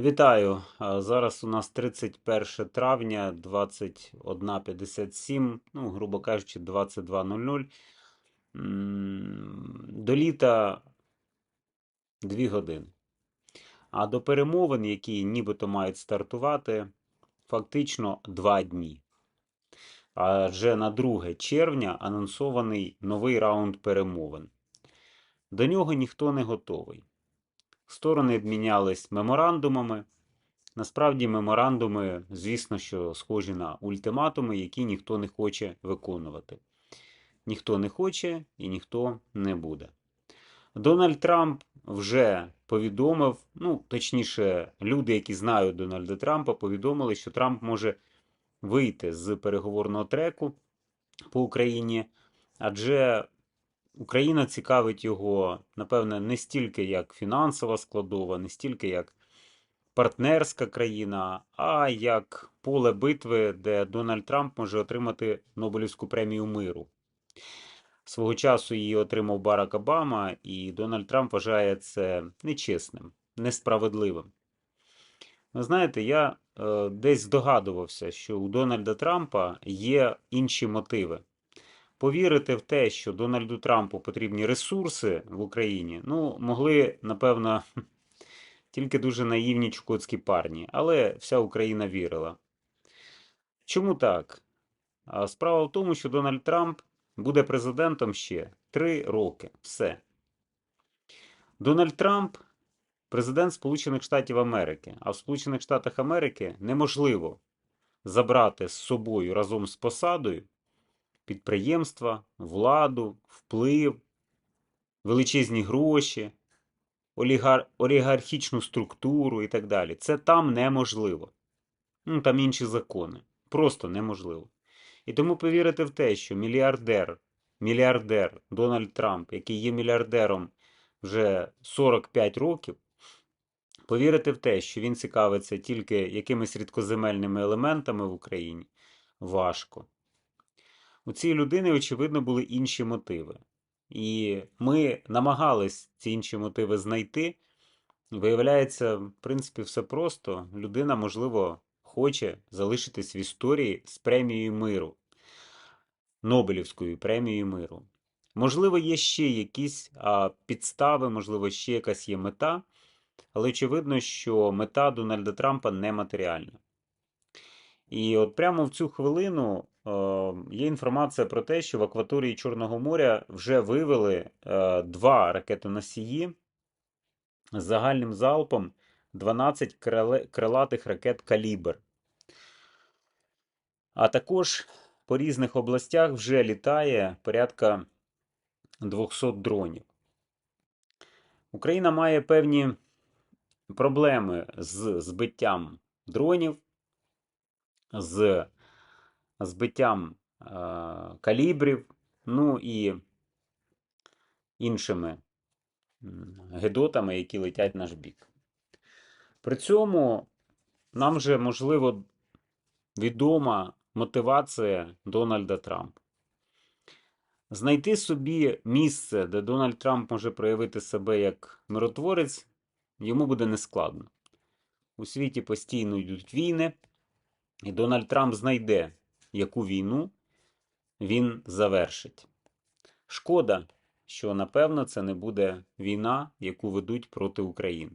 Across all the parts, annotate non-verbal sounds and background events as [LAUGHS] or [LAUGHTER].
Вітаю! Зараз у нас 31 травня, 21.57, ну, грубо кажучи, 22.00. До літа 2 години. А до перемовин, які нібито мають стартувати, фактично 2 дні. Адже на 2 червня анонсований новий раунд перемовин. До нього ніхто не готовий. Сторони обмінялись меморандумами. Насправді, меморандуми, звісно, що схожі на ультиматуми, які ніхто не хоче виконувати. Ніхто не хоче і ніхто не буде. Дональд Трамп вже повідомив, ну, точніше, люди, які знають Дональда Трампа, повідомили, що Трамп може вийти з переговорного треку по Україні, адже Україна цікавить його, напевне, не стільки як фінансова складова, не стільки як партнерська країна, а як поле битви, де Дональд Трамп може отримати Нобелівську премію миру. Свого часу її отримав Барак Обама, і Дональд Трамп вважає це нечесним, несправедливим. Ви знаєте, я е, десь здогадувався, що у Дональда Трампа є інші мотиви. Повірити в те, що Дональду Трампу потрібні ресурси в Україні, ну, могли, напевно, [LAUGHS] тільки дуже наївні чукотські парні, але вся Україна вірила. Чому так? Справа в тому, що Дональд Трамп буде президентом ще три роки. Все. Дональд Трамп президент Сполучених Штатів Америки. А в Сполучених Штатах Америки неможливо забрати з собою разом з посадою підприємства, владу, вплив, величезні гроші, олігар... олігархічну структуру і так далі. Це там неможливо. Ну, там інші закони. Просто неможливо. І тому повірити в те, що мільярдер, мільярдер Дональд Трамп, який є мільярдером вже 45 років, повірити в те, що він цікавиться тільки якимись рідкоземельними елементами в Україні, важко. У цієї людини, очевидно, були інші мотиви. І ми намагались ці інші мотиви знайти. Виявляється, в принципі, все просто. Людина, можливо, хоче залишитись в історії з премією миру, Нобелівською премією миру. Можливо, є ще якісь а, підстави, можливо, ще якась є мета, але очевидно, що мета Дональда Трампа нематеріальна. І от прямо в цю хвилину є інформація про те, що в акваторії Чорного моря вже вивели е, два ракетоносії з загальним залпом 12 крилатих ракет Калібр. А також по різних областях вже літає порядка 200 дронів. Україна має певні проблеми з збиттям дронів, з збиттям е, калібрів, ну і іншими гедотами, які летять наш бік. При цьому нам вже, можливо, відома мотивація Дональда Трампа. Знайти собі місце, де Дональд Трамп може проявити себе як миротворець, йому буде нескладно. У світі постійно йдуть війни, і Дональд Трамп знайде, яку війну він завершить. Шкода, що напевно це не буде війна, яку ведуть проти України.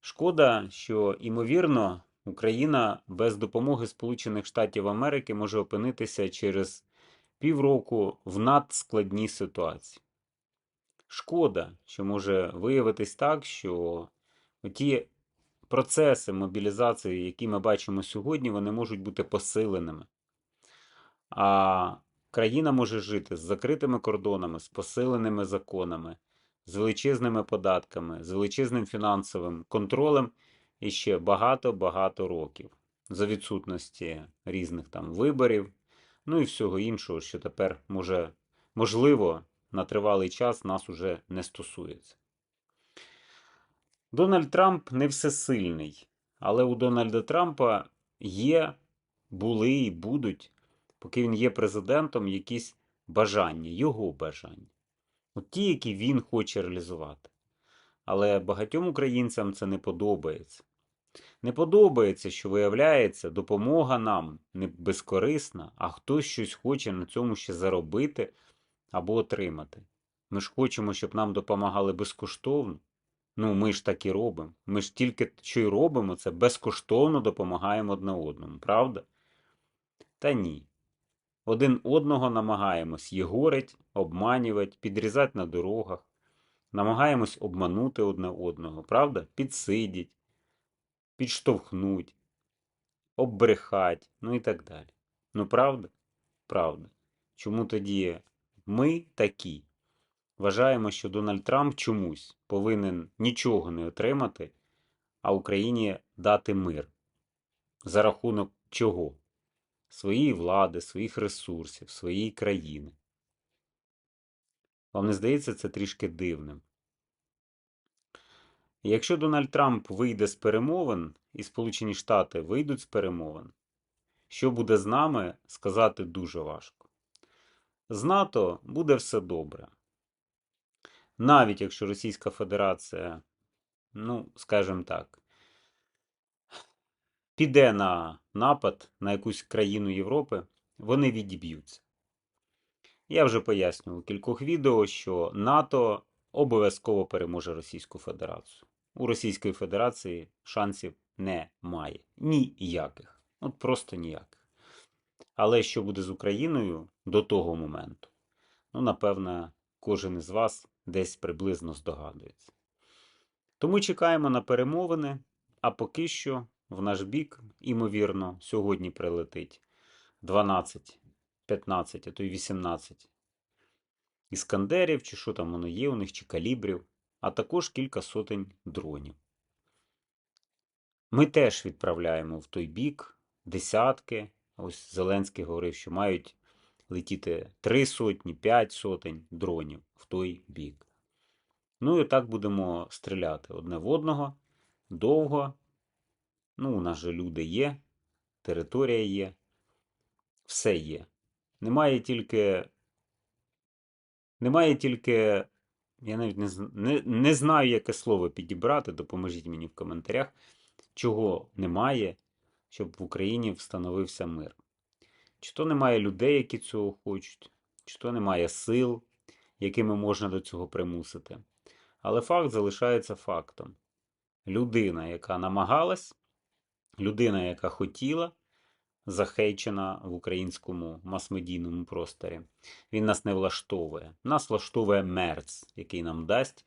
Шкода, що, імовірно, Україна без допомоги Сполучених Штатів Америки може опинитися через півроку в надскладній ситуації. Шкода, що може виявитись так, що ті процеси мобілізації, які ми бачимо сьогодні, вони можуть бути посиленими. А країна може жити з закритими кордонами, з посиленими законами, з величезними податками, з величезним фінансовим контролем і ще багато-багато років за відсутності різних там виборів, ну і всього іншого, що тепер може, можливо, на тривалий час нас уже не стосується. Дональд Трамп не всесильний, але у Дональда Трампа є, були і будуть, поки він є президентом, якісь бажання, його бажання. От ті, які він хоче реалізувати. Але багатьом українцям це не подобається. Не подобається, що виявляється, допомога нам не безкорисна, а хтось щось хоче на цьому ще заробити або отримати. Ми ж хочемо, щоб нам допомагали безкоштовно. Ну, ми ж так і робимо. Ми ж тільки що й робимо, це безкоштовно допомагаємо одне одному, правда? Та ні. Один одного намагаємось єгорить, обманювати, підрізати на дорогах, намагаємось обманути одне одного, правда? Підсидіть, підштовхнуть, оббрехать, ну і так далі. Ну, правда? Правда. Чому тоді ми такі? Вважаємо, що Дональд Трамп чомусь повинен нічого не отримати, а Україні дати мир. За рахунок чого? Своєї влади, своїх ресурсів, своєї країни. Вам не здається це трішки дивним? Якщо Дональд Трамп вийде з перемовин, і Сполучені Штати вийдуть з перемовин, що буде з нами, сказати дуже важко. З НАТО буде все добре. Навіть якщо Російська Федерація, ну, скажімо так, піде на напад на якусь країну Європи, вони відіб'ються. Я вже пояснював у кількох відео, що НАТО обов'язково переможе Російську Федерацію. У Російської Федерації шансів немає. Ніяких. От просто ніяких. Але що буде з Україною до того моменту? Ну, напевно, кожен із вас десь приблизно здогадується. Тому чекаємо на перемовини, а поки що в наш бік, імовірно, сьогодні прилетить 12, 15, а то й 18 іскандерів, чи що там воно є у них, чи калібрів, а також кілька сотень дронів. Ми теж відправляємо в той бік десятки. Ось Зеленський говорив, що мають летіти три сотні, п'ять сотень дронів в той бік. Ну і так будемо стріляти одне в одного довго. Ну, у нас же люди є, територія є, все є. Немає тільки. Немає тільки. Я навіть не, не, не знаю, яке слово підібрати. Допоможіть мені в коментарях, чого немає, щоб в Україні встановився мир. Чи то немає людей, які цього хочуть, чи то немає сил, якими можна до цього примусити. Але факт залишається фактом. Людина, яка намагалась, людина, яка хотіла, захейчена в українському мас-медійному просторі. Він нас не влаштовує. Нас влаштовує мерц, який нам дасть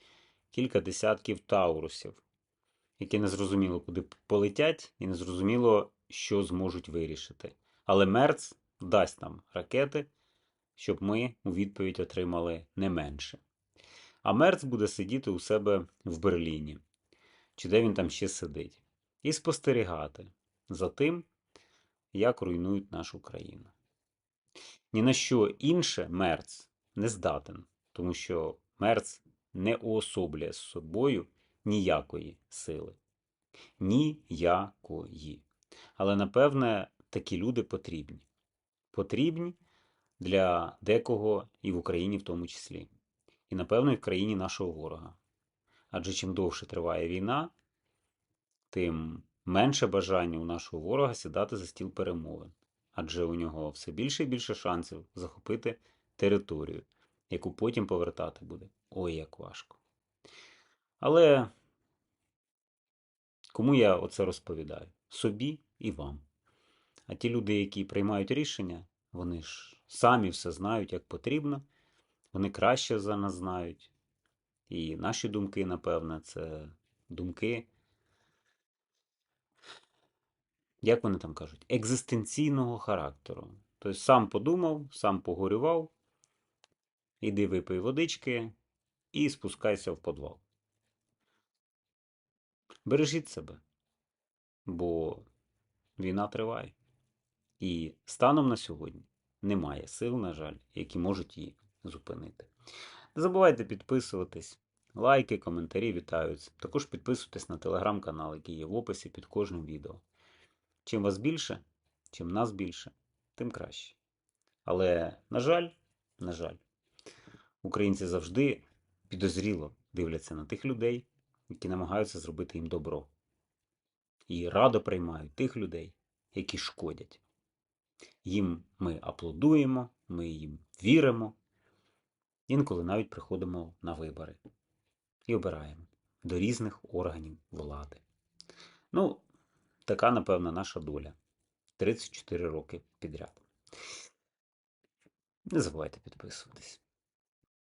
кілька десятків таурусів, які не зрозуміло, куди полетять, і не зрозуміло, що зможуть вирішити. Але мерц дасть нам ракети, щоб ми у відповідь отримали не менше. А Мерц буде сидіти у себе в Берліні, чи де він там ще сидить, і спостерігати за тим, як руйнують нашу країну. Ні на що інше Мерц не здатен, тому що Мерц не уособлює з собою ніякої сили. Ніякої. Але, напевне, такі люди потрібні. Потрібні для декого і в Україні в тому числі і, напевно, і в країні нашого ворога. Адже чим довше триває війна, тим менше бажання у нашого ворога сідати за стіл перемовин. Адже у нього все більше і більше шансів захопити територію, яку потім повертати буде. Ой, як важко. Але кому я оце розповідаю? Собі і вам. А ті люди, які приймають рішення, вони ж самі все знають, як потрібно. Вони краще за нас знають. І наші думки, напевне, це думки, як вони там кажуть, екзистенційного характеру. Тобто сам подумав, сам погорював, іди випий водички і спускайся в подвал. Бережіть себе, бо війна триває. І станом на сьогодні немає сил, на жаль, які можуть її зупинити. Не забувайте підписуватись, лайки, коментарі вітаються. Також підписуйтесь на телеграм-канал, який є в описі під кожним відео. Чим вас більше, чим нас більше, тим краще. Але, на жаль, на жаль, українці завжди підозріло дивляться на тих людей, які намагаються зробити їм добро. І радо приймають тих людей, які шкодять. Їм ми аплодуємо, ми їм віримо, інколи навіть приходимо на вибори і обираємо до різних органів влади. Ну, така, напевно, наша доля. 34 роки підряд. Не забувайте підписуватись.